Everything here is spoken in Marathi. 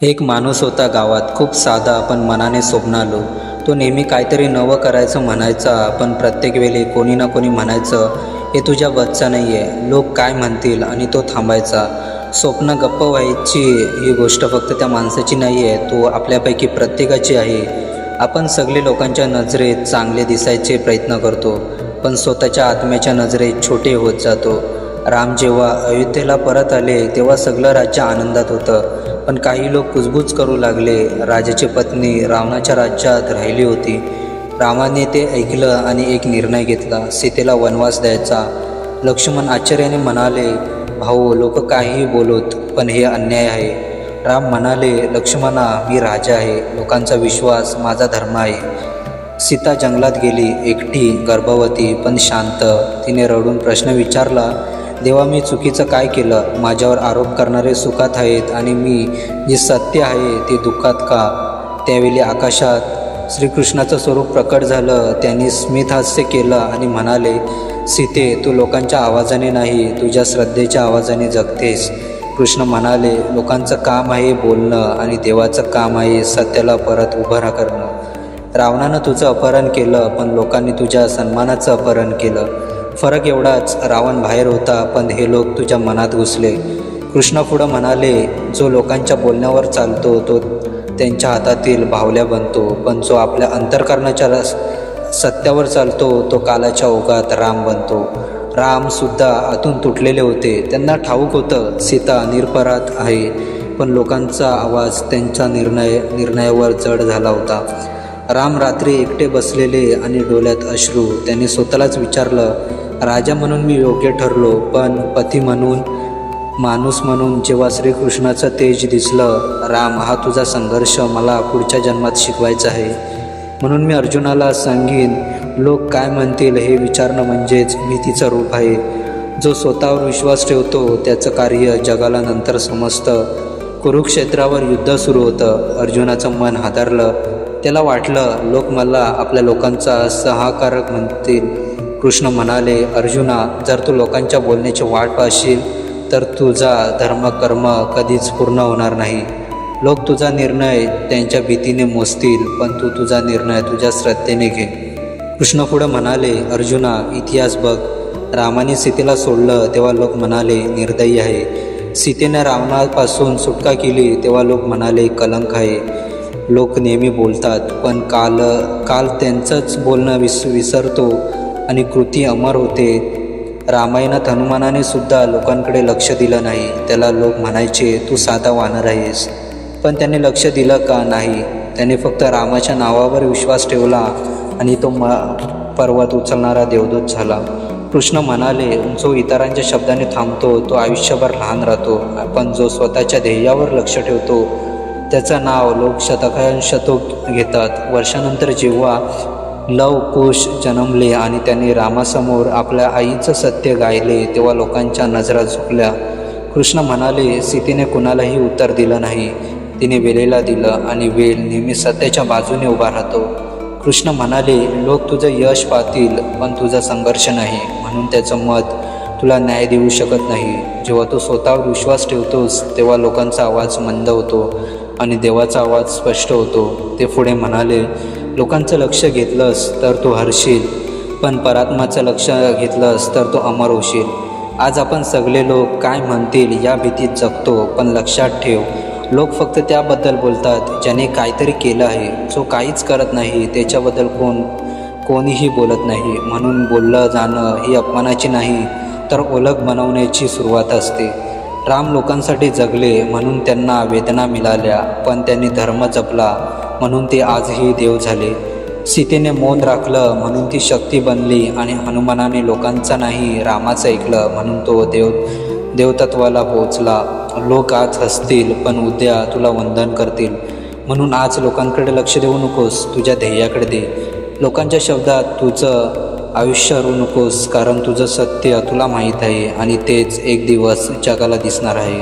एक माणूस होता गावात. खूप साधा आपण मनाने स्वप्नालो तो नेहमी काहीतरी नवं करायचं म्हणायचा पण प्रत्येक वेळी कोणी ना कोणी म्हणायचं हे तुझ्या बच्चा नाही आहे लोक काय म्हणतील? आणि तो थांबायचा. स्वप्न गप्प व्हायची ही गोष्ट फक्त त्या माणसाची नाही आहे तो आपल्यापैकी प्रत्येकाची आहे. आपण सगळे लोकांच्या नजरेत चांगले दिसायचे प्रयत्न करतो पण स्वतःच्या आत्म्याच्या नजरेत छोटे होत जातो. राम जेव्हा अयोध्येला परत आले तेव्हा सगळं राज्य आनंदात होतं. पण काही लोक कुजबूज करू लागले. राजाची पत्नी रावणाच्या राज्यात राहिली होती. रामाने ते ऐकलं आणि एक निर्णय घेतला. सीतेला वनवास द्यायचा. लक्ष्मण आश्चर्याने म्हणाले भाऊ लोक काहीही बोलत पण हे अन्याय आहे. राम म्हणाले लक्ष्मणा मी राजा आहे. लोकांचा विश्वास माझा धर्म आहे. सीता जंगलात गेली. एकटी गर्भवती पण शांत. तिने रडून प्रश्न विचारला देवा मी चुकीचं काय केलं? माझ्यावर आरोप करणारे सुखात आहेत आणि मी जे सत्य आहे ते दुःखात का? त्यावेळी आकाशात श्रीकृष्णाचं स्वरूप प्रकट झालं. त्यांनी स्मितहास्य केलं आणि म्हणाले सीते तू लोकांच्या आवाजाने नाही तुझ्या श्रद्धेच्या आवाजाने जगतेस. कृष्ण म्हणाले लोकांचं काम आहे बोलणं आणि देवाचं काम आहे सत्याला परत उभं करणं रावणानं तुझं अपहरण केलं पण लोकांनी तुझ्या सन्मानाचं अपहरण केलं. फरक एवढाच रावण बाहेर होता पण हे लोक तुझ्या मनात घुसले. कृष्ण पुढं म्हणाले जो लोकांच्या बोलण्यावर चालतो तो त्यांच्या हातातील भावल्या बनतो पण जो आपल्या अंतरकरणाच्या सत्यावर चालतो तो कालाच्या ओघात राम बनतो. रामसुद्धा आतून तुटलेले होते. त्यांना ठाऊक होतं सीता निरपराध आहे पण लोकांचा आवाज त्यांच्या निर्णय निर्णयावर जड झाला होता. राम रात्री एकटे बसलेले आणि डोळ्यात अश्रू त्यांनी स्वतःलाच विचारलं राजा म्हणून मी योग्य ठरलो पण पती म्हणून माणूस म्हणून जेव्हा श्रीकृष्णाचं तेज दिसलं राम हा तुझा संघर्ष मला पुढच्या जन्मात शिकवायचा आहे. म्हणून मी अर्जुनाला सांगीन लोक काय म्हणतील हे विचारणं म्हणजेच भीतीचं रूप आहे. जो स्वतःवर विश्वास ठेवतो त्याचं कार्य जगाला नंतर समजतं. कुरुक्षेत्रावर युद्ध सुरू होतं अर्जुनाचं मन हादरलं. त्याला वाटलं लोक मला आपल्या लोकांचा सहाकारक म्हणतील. कृष्ण म्हणाले अर्जुना जर तू लोकांच्या बोलण्याची वाट पाहशील तर तुझा धर्म कर्म कधीच पूर्ण होणार नाही. लोक तुझा निर्णय त्यांच्या भीतीने मोजतील पण तू तुझा निर्णय तुझ्या श्रद्धेने घे. कृष्ण पुढं म्हणाले अर्जुना इतिहास बघ. रामाने सीतेला सोडलं तेव्हा लोक म्हणाले निर्दयी आहे. सीतेने रावणापासून सुटका केली तेव्हा लोक म्हणाले कलंक आहे. लोक नेहमी बोलतात पण काल काल त्यांचंच बोलणं विस विसरतो. आणि कृती अमर होते. रामायणात हनुमानाने सुद्धा लोकांकडे लक्ष दिलं नाही. त्याला लोक म्हणायचे तू साधा वानर आहेस. पण त्याने लक्ष दिलं का नाही? त्याने फक्त रामाच्या नावावर विश्वास ठेवला आणि तो म पर्वत उचलणारा देवदूत झाला. कृष्ण म्हणाले जो इतरांच्या शब्दाने थांबतो तो आयुष्यभर लहान राहतो. पण जो स्वतःच्या ध्येयावर लक्ष ठेवतो त्याचं नाव लोक शतकांशतक घेतात. वर्षानंतर जेव्हा लव कुश जन्मले आणि त्यांनी रामासमोर आपल्या आईचं सत्य गायले तेव्हा लोकांच्या नजरा झुकल्या. कृष्ण म्हणाले सीतेने कुणालाही उत्तर दिलं नाही. तिने वेळेला दिलं आणि वेळ नेहमी सत्याच्या बाजूने उभा राहतो. कृष्ण म्हणाले लोक तुझं यश पाहतील पण तुझा संघर्ष नाही म्हणून त्याचं मत तुला न्याय देऊ शकत नाही. जेव्हा तू स्वतःवर विश्वास ठेवतोस तेव्हा लोकांचा आवाज मंद होतो आणि देवाचा आवाज स्पष्ट होतो ते पुढे म्हणाले लोकांचं लक्ष घेतलंस तर तू हरशील पण परात्माचं लक्ष घेतलंस तर तू अमर होशील. आज आपण सगळे लोक काय म्हणतील या भीतीत जगतो पण लक्षात ठेव लोक फक्त त्याबद्दल बोलतात ज्याने काहीतरी केलं आहे. जो काहीच करत नाही त्याच्याबद्दल कोण कोणीही बोलत नाही. म्हणून बोललं जाणं ही अपमानाची नाही तर ओळख बनवण्याची सुरुवात असते. राम लोकांसाठी जगले म्हणून त्यांना वेदना मिळाल्या पण त्यांनी धर्म जपला. म्हणून ते आजही देव झाले. सीतेने मौन राखलं म्हणून ती शक्ती बनली आणि हनुमानाने लोकांचा नाही रामाचं ऐकलं म्हणून तो देव देवतत्वाला पोचला लोक आज हसतील पण उद्या तुला वंदन करतील. म्हणून आज लोकांकडे लक्ष देऊ नकोस तुझ्या ध्येयाकडे दे. लोकांच्या शब्दात तुझं आयुष्य हरू नकोस कारण तुझं सत्य तुला माहीत आहे आणि तेच एक दिवस जगाला दिसणार आहे.